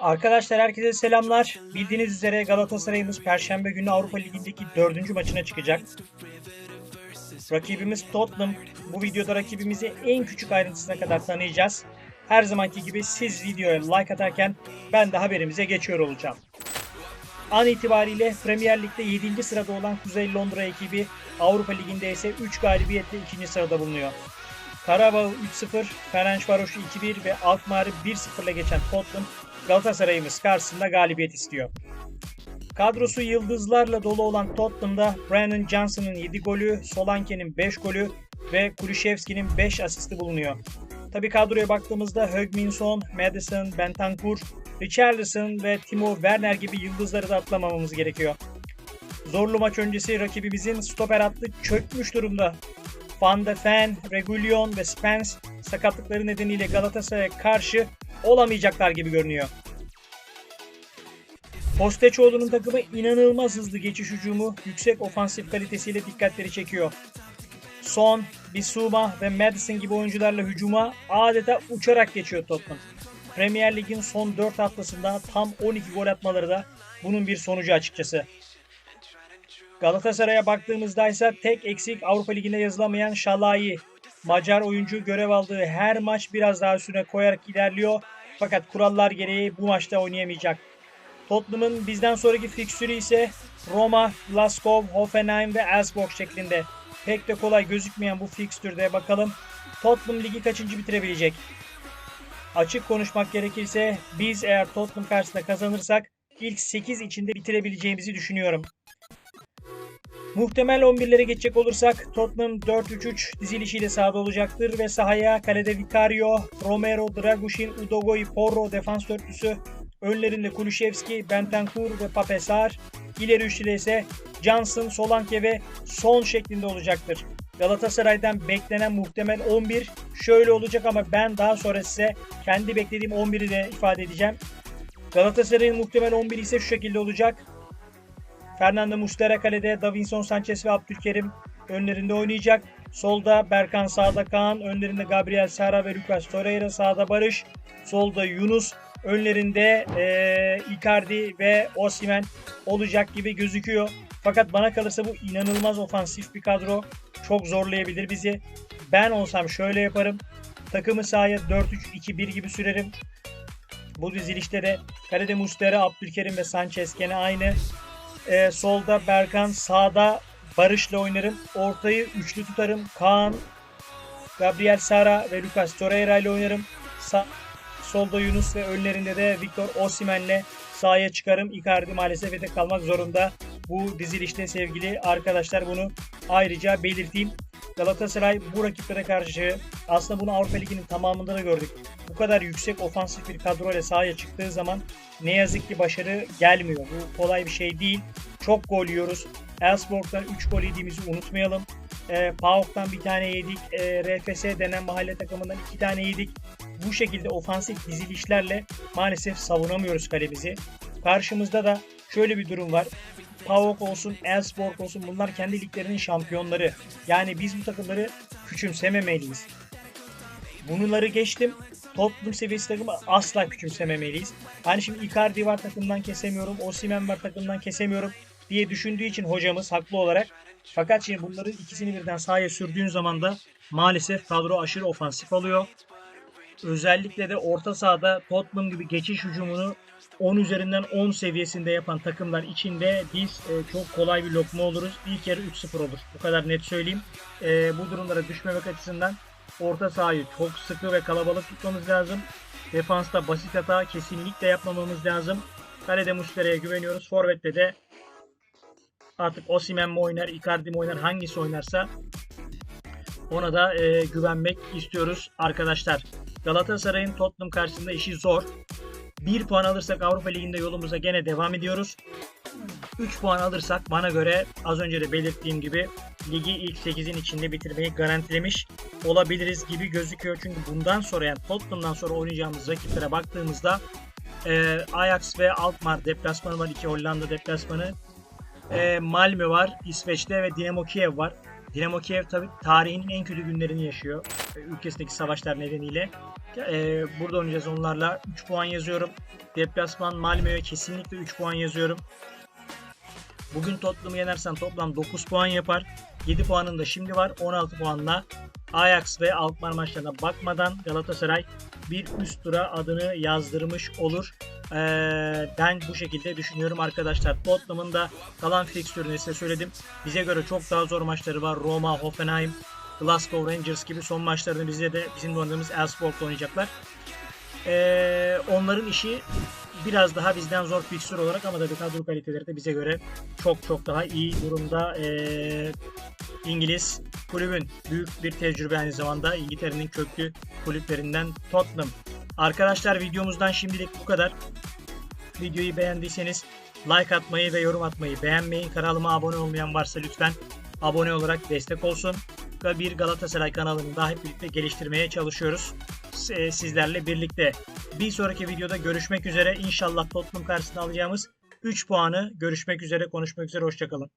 Arkadaşlar herkese selamlar. Bildiğiniz üzere Galatasaray'ımız Perşembe günü Avrupa Ligi'ndeki dördüncü maçına çıkacak. Rakibimiz Tottenham. Bu videoda rakibimizi en küçük ayrıntısına kadar tanıyacağız. Her zamanki gibi siz videoya like atarken ben de haberimize geçiyor olacağım. An itibariyle Premier Lig'de 7. sırada olan Kuzey Londra ekibi Avrupa Ligi'nde ise 3 galibiyetle 2. sırada bulunuyor. Karabağ 3-0, Ferencvaros'u 2-1 ve Alkmaar'ı 1-0 ile geçen Tottenham Galatasaray'ımız karşısında galibiyet istiyor. Kadrosu yıldızlarla dolu olan Tottenham'da Brandon Johnson'ın 7 golü, Solanke'nin 5 golü ve Kulüşevski'nin 5 asisti bulunuyor. Tabi kadroya baktığımızda Högminson, Madison, Bentancur, Richarlison ve Timo Werner gibi yıldızları da atlamamamız gerekiyor. Zorlu maç öncesi rakibimizin stoper hattı çökmüş durumda. Van de Ven, Regulion ve Spence sakatlıkları nedeniyle Galatasaray'a karşı olamayacaklar gibi görünüyor. Postecoğlu'nun takımı inanılmaz hızlı geçiş hücumu, yüksek ofansif kalitesiyle dikkatleri çekiyor. Son, Bissouma ve Madison gibi oyuncularla hücuma adeta uçarak geçiyor Tottenham. Premier Lig'in son 4 haftasında tam 12 gol atmaları da bunun bir sonucu açıkçası. Galatasaray'a baktığımızda ise tek eksik Avrupa Ligi'nde yazılamayan Şalayi. Macar oyuncu görev aldığı her maç biraz daha üstüne koyarak ilerliyor. Fakat kurallar gereği bu maçta oynayamayacak. Tottenham'ın bizden sonraki fikstürü ise Roma, Glasgow, Hoffenheim ve Elfsborg şeklinde. Pek de kolay gözükmeyen bu fikstürde bakalım Tottenham ligi kaçıncı bitirebilecek? Açık konuşmak gerekirse biz eğer Tottenham karşısında kazanırsak ilk 8 içinde bitirebileceğimizi düşünüyorum. Muhtemel 11'lere geçecek olursak Tottenham 4-3-3 dizilişiyle sahada olacaktır ve sahaya kalede Vicario, Romero, Dragushin, Udogoy, Porro defans dörtlüsü, önlerinde Kulüşevski, Bentancur ve Papesar, ileri üçlüde ise Johnson, Solanke ve Son şeklinde olacaktır. Galatasaray'dan beklenen muhtemel 11 şöyle olacak ama ben daha sonra size kendi beklediğim 11'i de ifade edeceğim. Galatasaray'ın muhtemel 11 ise şu şekilde olacak. Fernando Muslera kalede, Davinson Sanchez ve Abdülkerim önlerinde oynayacak. Solda Berkan, sağda Kaan, önlerinde Gabriel Sara ve Lucas Torreira, sağda Barış, solda Yunus, önlerinde e, Icardi ve Osimen olacak gibi gözüküyor. Fakat bana kalırsa bu inanılmaz ofansif bir kadro. Çok zorlayabilir bizi. Ben olsam şöyle yaparım. Takımı sahaya 4-3-2-1 gibi sürerim. Bu dizilişte de kalede Muslera, Abdülkerim ve Sanchez gene aynı. Ee, solda Berkan, sağda Barış'la oynarım. Ortayı üçlü tutarım. Kaan, Gabriel Sara ve Lucas Torreira ile oynarım. Sa solda Yunus ve önlerinde de Victor Osimhen'le sahaya çıkarım. Icardi maalesef yedek kalmak zorunda. Bu dizilişte sevgili arkadaşlar bunu ayrıca belirteyim. Galatasaray bu rakiplere karşı aslında bunu Avrupa Ligi'nin tamamında da gördük. Bu kadar yüksek ofansif bir kadroyla sahaya çıktığı zaman ne yazık ki başarı gelmiyor. Bu kolay bir şey değil. Çok gol yiyoruz. Elfsborg'dan 3 gol yediğimizi unutmayalım. E, PAOK'tan bir tane yedik. E, RFS denen mahalle takımından 2 tane yedik. Bu şekilde ofansif dizilişlerle maalesef savunamıyoruz kalemizi. Karşımızda da şöyle bir durum var. PAOK olsun, Elfsborg olsun bunlar kendi liglerinin şampiyonları. Yani biz bu takımları küçümsememeliyiz. Bunları geçtim. Tottenham seviyesi takımı asla küçümsememeliyiz. Hani şimdi Icardi var takımdan kesemiyorum, Osimhen var takımdan kesemiyorum diye düşündüğü için hocamız haklı olarak. Fakat şimdi bunların ikisini birden sahaya sürdüğün zaman da maalesef kadro aşırı ofansif oluyor. Özellikle de orta sahada Tottenham gibi geçiş hücumunu 10 üzerinden 10 seviyesinde yapan takımlar içinde biz e, çok kolay bir lokma oluruz. İlk yarı 3-0 olur. Bu kadar net söyleyeyim. E, bu durumlara düşmemek açısından orta sahayı çok sıkı ve kalabalık tutmamız lazım. Defansta basit hata kesinlikle yapmamamız lazım. Kalede Muslera'ya güveniyoruz. Forvet'te de artık Osimhen mi oynar, Icardi mi oynar, hangisi oynarsa ona da e, güvenmek istiyoruz arkadaşlar. Galatasaray'ın Tottenham karşısında işi zor. 1 puan alırsak Avrupa Ligi'nde yolumuza gene devam ediyoruz. 3 puan alırsak bana göre az önce de belirttiğim gibi ligi ilk 8'in içinde bitirmeyi garantilemiş olabiliriz gibi gözüküyor. Çünkü bundan sonra yani Tottenham'dan sonra oynayacağımız rakiplere baktığımızda e, Ajax ve Alkmaar deplasmanı var. iki Hollanda deplasmanı. E, Malmö var İsveç'te ve Dinamo Kiev var. Dinamo Kiev tabii tarihinin en kötü günlerini yaşıyor. e, Ülkesindeki savaşlar nedeniyle. E, burada oynayacağız onlarla. 3 puan yazıyorum. Deplasman Malmö'ye kesinlikle 3 puan yazıyorum. Bugün Tottenham'ı yenersen toplam 9 puan yapar. 7 puanın da şimdi var. 16 puanla Ajax ve Alkmaar maçlarına bakmadan Galatasaray bir üst tura adını yazdırmış olur. Ee, ben bu şekilde düşünüyorum arkadaşlar. Tottenham'ın da kalan fikstürünü size söyledim. Bize göre çok daha zor maçları var. Roma, Hoffenheim, Glasgow Rangers gibi son maçlarını bize de bizim de oynadığımız Elfsborg'da oynayacaklar. Ee, onların işi biraz daha bizden zor fikstür olarak ama tabii kadro kaliteleri de bize göre çok çok daha iyi durumda. Ee, İngiliz kulübün büyük bir tecrübe aynı zamanda İngiltere'nin köklü kulüplerinden Tottenham. Arkadaşlar videomuzdan şimdilik bu kadar. Videoyu beğendiyseniz like atmayı ve yorum atmayı beğenmeyin. Kanalıma abone olmayan varsa lütfen abone olarak destek olsun. Bir Galatasaray kanalını daha hep birlikte geliştirmeye çalışıyoruz. Sizlerle birlikte. Bir sonraki videoda görüşmek üzere. İnşallah Tottenham karşısında alacağımız 3 puanı görüşmek üzere, konuşmak üzere. Hoşçakalın.